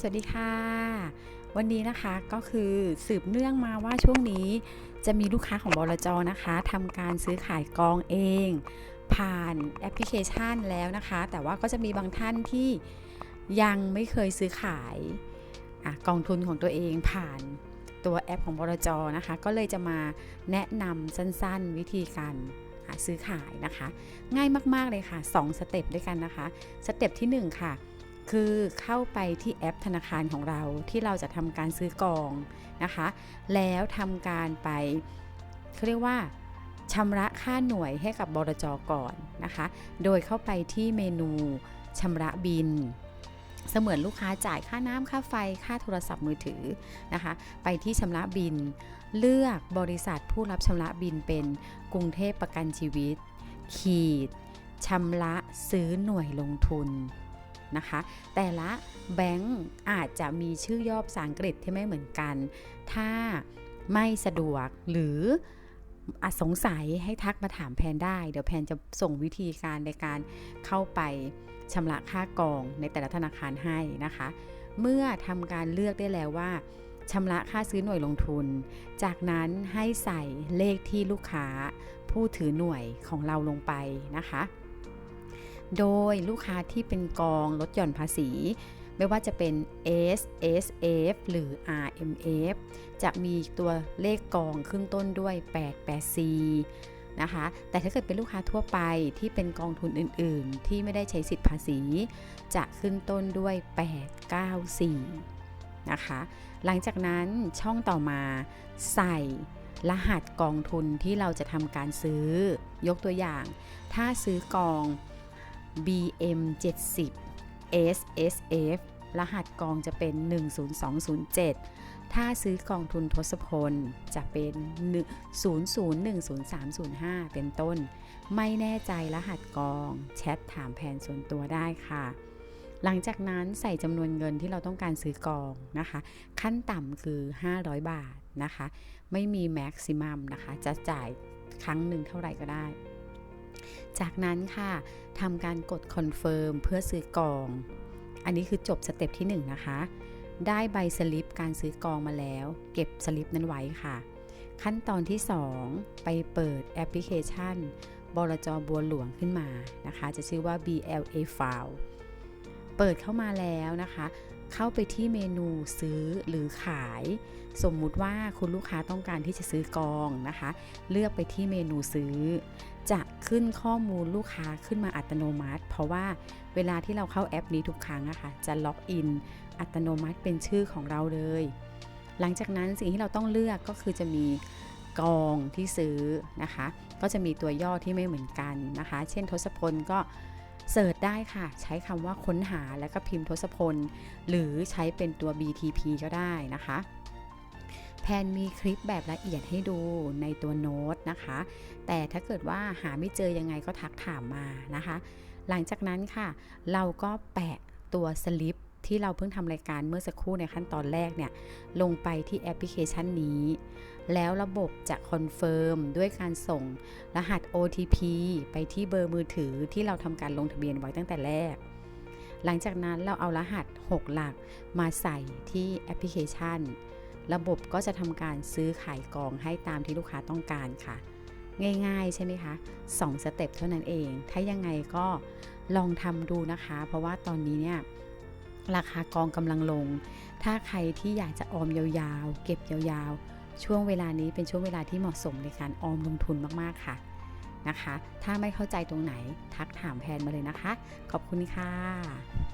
สวัสดีค่ะ วันนี้นะคะก็คือสืบเนื่องมาว่าช่วงนี้จะมีลูกค้าของบลจนะคะทำการซื้อขายกองเอง ผ่านแอปพลิเคชันแล้วนะคะ แต่ว่าก็จะมีบางท่านที่ยังไม่เคยซื้อขายอกองทุนของตัวเองผ่านตัวแอปของบลจนะคะ ก็เลยจะมาแนะนำสั้นๆ วิธีการซื้อขายนะคะ ง่ายมากๆเลยค่ะ 2 สเต็ปด้วยกันนะคะ สเต็ปที่ 1 ค่ะ คือเข้าไปที่แอปธนาคารของเราที่เราจะทำการซื้อกองนะคะ แล้วทำการไปเขาเรียกว่าชำระค่าหน่วยให้กับบรจก่อนนะคะ โดยเข้าไปที่เมนูชำระบิน เสมือนลูกค้าจ่ายค่าน้ำค่าไฟค่าโทรศัพท์มือถือนะคะ ไปที่ชำระบิน เลือกบริษัทผู้รับชำระบินเป็นกรุงเทพประกันชีวิต ขีดชำระซื้อหน่วยลงทุน นะคะ แต่ละแบงก์อาจจะมีชื่อย่อภาษาอังกฤษที่ไม่เหมือนกัน ถ้าไม่สะดวกหรืออาจสงสัยให้ทักมาถามแพนได้ เดี๋ยวแพนจะส่งวิธีการในการเข้าไปชำระค่ากองในแต่ละธนาคารให้นะคะ เมื่อทำการเลือกได้แล้วว่าชำระค่าซื้อหน่วยลงทุน จากนั้นให้ใส่เลขที่ลูกค้าผู้ถือหน่วยของเราลงไปนะคะ โดยลูกค้าที่เป็นกองลดหย่อนภาษี ไม่ว่าจะเป็น S S F หรือ R M F จะมีตัวเลขกองขึ้นต้นด้วย 8 8 C นะคะ แต่ถ้าเกิดเป็นลูกค้าทั่วไปที่เป็นกองทุนอื่น ๆ ที่ไม่ได้ใช้สิทธิภาษี จะขึ้นต้นด้วย 8 9 4 นะคะ หลังจากนั้นช่องต่อมาใส่รหัสกองทุนที่เราจะทำการซื้อ ยกตัวอย่าง ถ้าซื้อกอง BM 70 SSF รหัสกองจะเป็น 10207 ถ้าซื้อกองทุนทศพลจะเป็น 00100305 เป็นต้น ไม่แน่ใจรหัสกอง แชทถามแผนส่วนตัวได้ค่ะ หลังจากนั้นใส่จำนวนเงินที่เราต้องการซื้อกองนะคะ ขั้นต่ำคือ 500 บาทนะคะ ไม่มีแม็กซิมัมนะคะ จะจ่ายครั้งหนึ่งเท่าไหร่ก็ได้ จากนั้นค่ะทำการกดคอนเฟิร์มเพื่อซื้อกอง อันนี้คือจบสเต็ปที่ 1 นะคะ ได้ใบสลิปการซื้อกองมาแล้ว เก็บสลิปนั้นไว้ค่ะ ขั้นตอนที่ 2 ไปเปิดแอปพลิเคชันบลจบัวหลวงขึ้นมานะคะ จะชื่อว่า BLA File เปิดเข้ามาแล้วนะคะ เข้าไปที่เมนูซื้อหรือขาย สมมุติว่าคุณลูกค้าต้องการที่จะซื้อกองนะคะ เลือกไปที่เมนูซื้อ ขึ้นข้อมูลลูกค้าขึ้นมาอัตโนมัติ เพราะว่าเวลาที่เราเข้าแอปนี้ทุกครั้งอะคะ่ะจะล็อกอินอัตโนมัติเป็นชื่อของเราเลย หลังจากนั้นสิ่งที่เราต้องเลือกก็คือจะมีกองที่ซื้อนะคะ ก็จะมีตัวย่อที่ไม่เหมือนกันนะคะ เช่นทศพลก็เสิร์ชได้ค่ะ ใช้คำว่าค้นหาแล้วก็พิมพ์ทศพล หรือใช้เป็นตัว BTP ก็ได้นะคะ แพนมีคลิปแบบละเอียดให้ดูในตัวโน้ตนะคะ แต่ถ้าเกิดว่าหาไม่เจอยังไงก็ทักถามมานะคะ หลังจากนั้นค่ะ เราก็แปะตัวสลิปที่เราเพิ่งทำรายการเมื่อสักครู่ในขั้นตอนแรกเนี่ย ลงไปที่แอปพลิเคชันนี้ แล้วระบบจะคอนเฟิร์มด้วยการส่งรหัส OTP ไปที่เบอร์มือถือที่เราทำการลงทะเบียนไว้ตั้งแต่แรก หลังจากนั้นเราเอารหัส 6 หลักมาใส่ที่แอปพลิเคชัน ระบบก็จะทำการซื้อขายกองให้ตามที่ลูกค้าต้องการค่ะ ง่ายๆ ใช่ไหมคะ2สเต็ปเท่านั้นเอง ถ้ายังไงก็ลองทำดูนะคะ เพราะว่าตอนนี้เนี่ยราคากองกำลังลง ถ้าใครที่อยากจะออมยาวๆ เก็บยาวๆ ช่วงเวลานี้เป็นช่วงเวลาที่เหมาะสมในการออมลงทุนมากๆค่ะนะคะ ถ้าไม่เข้าใจตรงไหนทักถามแพนมาเลยนะคะ ขอบคุณค่ะ